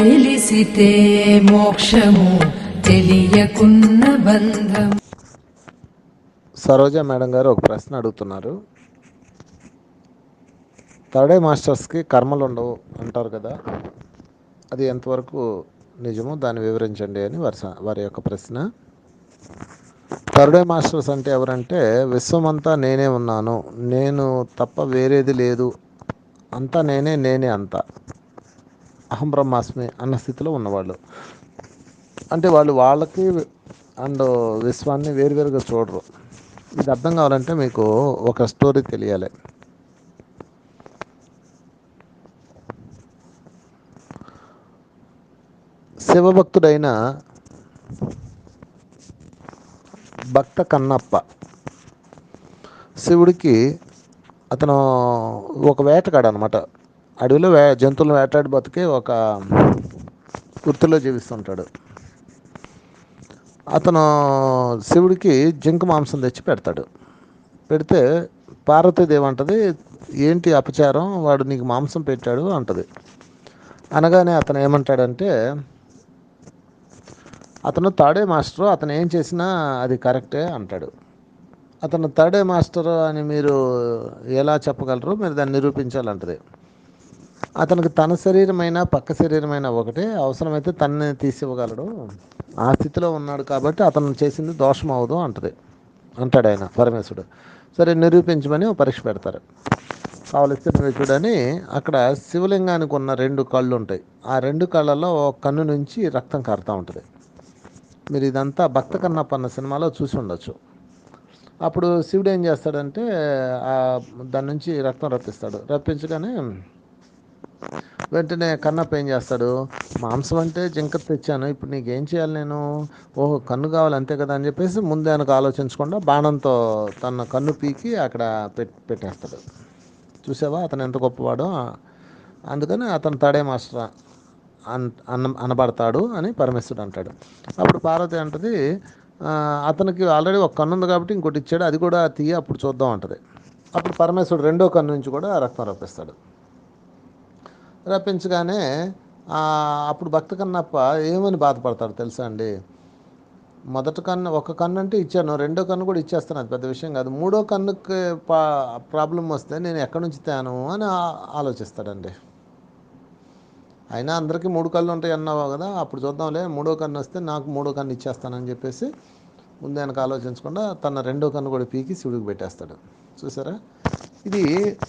తెలిసితే మోక్షము తెలియకున్న బంధం సరోజ మేడం గారు ఒక ప్రశ్న అడుగుతున్నారు. థర్డ్ మాస్టర్స్కి కర్మలు ఉండవు అంటారు కదా. అది ఎంతవరకు నిజమో దాన్ని వివరించండి అని వారి స- వారి యొక్క ప్రశ్న. థర్డ్ మాస్టర్స్ అంటే ఎవరంటే విశ్వమంతా నేనే ఉన్నాను నేను తప్ప వేరేది లేదు అంతా నేనే నేనే అంతా. అహం బ్రహ్మాస్మి అన్న స్థితిలో ఉన్నవాళ్ళు. అంటే వాళ్ళు వాళ్ళకి అండ్ విశ్వాన్ని వేరువేరుగా చూడరు. ఇది అర్థం కావాలంటే మీకు ఒక స్టోరీ తెలియాలి. శివభక్తుడైన భక్త కన్నప్ప శివుడికి అతను ఒక వేటగాడు అనమాట అడవిలో వే జంతువులను వేటాడి బతికే ఒక వృత్తిలో జీవిస్తుంటాడు. అతను శివుడికి జింక మాంసం తెచ్చి పెడతాడు. పెడితే పార్వతీదేవి అంటది ఏంటి అపచారం? వాడు నీకు మాంసం పెట్టాడు అంటది. అనగానే అతను ఏమంటాడంటే అతను తాడే మాస్టరు అతను ఏం చేసినా అది కరెక్టే అంటాడు. అతను తాడే మాస్టర్ అని మీరు ఎలా చెప్పగలరు? మీరు దాన్ని నిరూపించాలంటది. అతనికి తన శరీరమైన పక్క శరీరమైన ఒకటే. అవసరమైతే తనని తీసివ్వగలడు. ఆ స్థితిలో ఉన్నాడు కాబట్టి అతను చేసింది దోషం అవదు అంటది. అంటాడు ఆయన పరమేశ్వరుడు. సరే నిరూపించమని పరీక్ష పెడతారు. కావలిస్తే నువ్వు చూడని అక్కడ శివలింగానికి ఉన్న రెండు కళ్ళు ఉంటాయి ఆ రెండు కళ్ళల్లో ఒక కన్ను నుంచి రక్తం కారుతూ ఉంటుంది. మీరు ఇదంతా భక్త కన్నప్ప అన్న సినిమాలో చూసి ఉండొచ్చు. అప్పుడు శివుడు ఏం చేస్తాడంటే ఆ దాని నుంచి రక్తం రప్పిస్తాడు. రప్పించగానే వెంటనే కన్నప్ప ఏం చేస్తాడు మాంసం అంటే జింక తెచ్చాను ఇప్పుడు నీకేం చేయాలి నేను? ఓహో కన్ను కావాలి అంతే కదా అని చెప్పేసి ముందే ఆయనకు ఆలోచించకుండా బాణంతో తన కన్ను పీకి అక్కడ పెట్టేస్తాడు. చూసావా? అతను ఎంత గొప్పవాడో. అందుకని అతను తడే మాస్టర్ అన్ అన్న అనబడతాడు అని పరమేశ్వరుడు అంటాడు. అప్పుడు పార్వతి అంటది అతనికి ఆల్రెడీ ఒక కన్ను ఉంది కాబట్టి ఇంకోటి ఇచ్చాడు అది కూడా తీయ అప్పుడు చూద్దాం అంటది. అప్పుడు పరమేశ్వరుడు రెండో కన్ను నుంచి కూడా రక్తం రప్పిస్తాడు. రప్పించగానే అప్పుడు భక్త కన్నప్ప ఏమని బాధపడతాడు తెలుసా అండి? మొదటి కన్ను ఒక కన్ను అంటే ఇచ్చాను రెండో కన్ను కూడా ఇచ్చేస్తాను అది పెద్ద విషయం కాదు. మూడో కన్నుకి ప్రాబ్లం వస్తే నేను ఎక్కడి నుంచి తేను అని ఆలోచిస్తాడండి. అయినా అందరికీ మూడు కళ్ళు ఉంటాయి అన్నావు కదా అప్పుడు చూద్దాంలే మూడో కన్ను వస్తే నాకు మూడో కన్ను ఇచ్చేస్తానని చెప్పేసి ముందు ఆయనకు ఆలోచించకుండా తన రెండో కన్ను కూడా పీకి శివుడికి పెట్టేస్తాడు. చూసారా? ఇది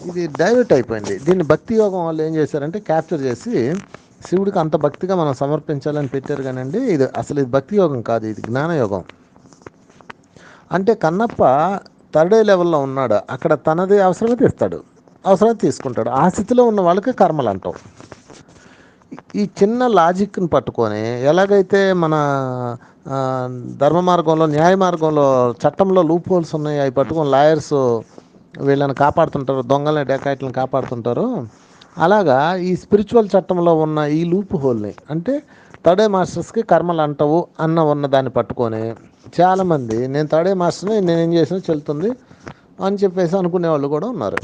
ఇది డైవర్ట్ అయిపోయింది. దీన్ని భక్తి యోగం వాళ్ళు ఏం చేశారంటే క్యాప్చర్ చేసి శివుడికి అంత భక్తిగా మనం సమర్పించాలని పెట్టారు కానండి ఇది అసలు ఇది భక్తి యోగం కాదు ఇది జ్ఞానయోగం అంటే కన్నప్ప థర్డ్ లెవెల్లో ఉన్నాడు. అక్కడ తనది అవసరమైతే ఇస్తాడు అవసరమైతే తీసుకుంటాడు. ఆ స్థితిలో ఉన్న వాళ్ళకి కర్మలు అంటాం. ఈ చిన్న లాజిక్ని పట్టుకొని ఎలాగైతే మన ధర్మ మార్గంలో న్యాయ మార్గంలో చట్టంలో లూప్ హోల్స్ ఉన్నాయి అవి పట్టుకొని లాయర్స్ వీళ్ళని కాపాడుతుంటారు దొంగలని డెకాయిట్లను కాపాడుతుంటారు. అలాగా ఈ స్పిరిచువల్ చట్టంలో ఉన్న ఈ లూప్ హోల్ని అంటే థర్డే మాస్టర్స్కి కర్మలు అంటవు అన్న ఉన్న దాన్ని పట్టుకొని చాలామంది నేను థర్డే మాస్టర్ని నేను ఏం చేసినా చెల్తుంది అని చెప్పేసి అనుకునే వాళ్ళు కూడా ఉన్నారు.